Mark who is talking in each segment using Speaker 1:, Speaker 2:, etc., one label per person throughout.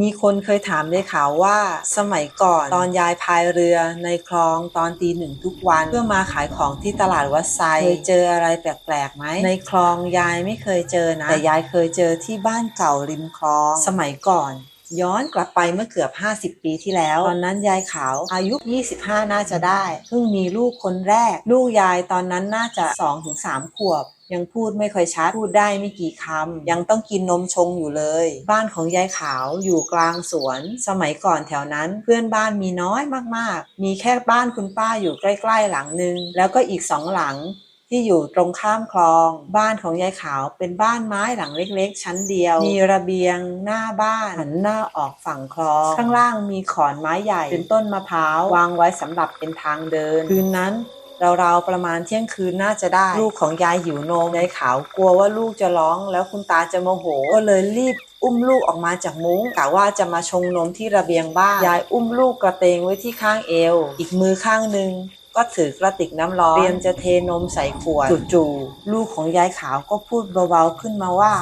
Speaker 1: มีคนเคยถามยายขาวว่า สมัยก่อนตอนยายพายเรือในคลองตอนตีหนึ่งทุกวัน เพื่อมาขายของที่ตลาดวัดไซเคยเจออะไรแปลกๆไหมในคลองยายไม่เคยเจอนะ แต่ยายเคยเจอที่บ้านเก่าริมคลอง สมัยก่อน ย้อนกลับไปเมื่อเกือบ 50 ปีที่แล้ว ตอนนั้นยายขาวอายุ 25 น่าจะได้เพิ่งมีลูกคนแรก ลูกยายตอนนั้นน่าจะ 2-3 ขวบยังพูดไม่ค่อยชัดพูดได้ไม่กี่คำ ยังต้องกินนมชงอยู่เลย บ้านของยายขาวอยู่กลางสวน สมัยก่อนแถวนั้น เพื่อนบ้านมีน้อยมากๆ มีแค่บ้านคุณป้าอยู่ใกล้ ๆ หลังนึง แล้วก็อีกสองหลัง ที่อยู่ตรงข้ามคลอง บ้านของยายขาวเป็นบ้านไม้หลังเล็กๆ ชั้นเดียว มีระเบียงหน้าบ้านหันหน้าออกฝั่งคลอง ข้างล่างมีขอนไม้ใหญ่เป็นต้นมะพร้าววางไว้สำหรับเป็นทางเดิน คืนนั้นราวๆประมาณเที่ยงคืนน่าจะได้ ลูกของยายหิวนมยายขาวกลัวว่าลูกจะร้อง แล้วคุณตาจะโมโหก็เลยรีบอุ้มลูกออกมาจากมุ้งกะว่าจะมาชงนมที่ระเบียงบ้านยายอุ้มลูกกระเตงไว้ที่ข้างเอว อีกมือข้างหนึ่ง ก็ถือกระติกน้ำร้อนเตรียมจะเทนมใส่ขวดจู่ๆลูกของยายขาวก็พูดเบาๆขึ้นมาว่า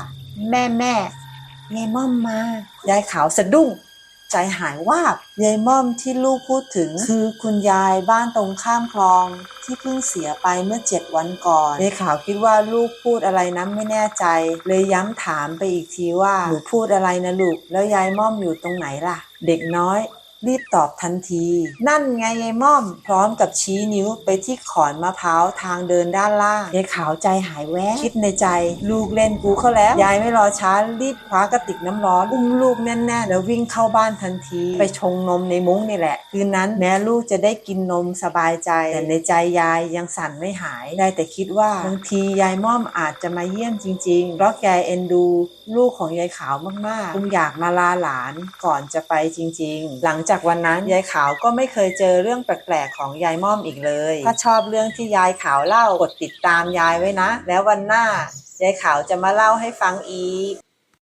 Speaker 1: แม่แม่ยายม่อมมายายขาวสะดุ้ง ใจหายวาบยายม่อมที่ลูกพูดถึง คือคุณยายบ้านตรงข้ามคลอง ที่เพิ่งเสียไปเมื่อเจ็ดวันก่อนยายขาวคิดว่าลูกพูดอะไรนะไม่แน่ใจ เลยย้ำถามไปอีกทีว่าหนูพูดอะไรนะลูก แล้วยายม่อมอยู่ตรงไหนล่ะ เด็กน้อย รีบตอบทันที นั่นไงยายม่อม พร้อมกับชี้นิ้วไปที่ขอนมะพร้าวทางเดินด้านล่างยายขาวใจหายแวบคิดในใจ ลูกเล่นกูเข้าแล้ว ยายไม่รอช้ารีบคว้ากระติกน้ำร้อน อุ้มลูกแน่นๆ แล้ววิ่งเข้าบ้านทันที ไปชงนมในมุ้งนี่แหละ คืนนั้นแม้ลูกจะได้กินนมสบายใจ แต่ในใจยายยังสั่นไม่หาย ได้แต่คิดว่าบางทียายม่อมอาจจะมาเยี่ยมจริงๆเพราะแกเอ็นดูลูกของยายขาวมากๆคงอยากมาลาหลานก่อนจะไปจริง ๆ หลังจากวันนั้นยายขาวก็ไม่เคยเจอเรื่องแปลกๆของยายม่อมอีกเลย ถ้าชอบเรื่องที่ยายขาวเล่ากดติดตามยายไว้นะ แล้ววันหน้ายายขาวจะมาเล่าให้ฟังอีก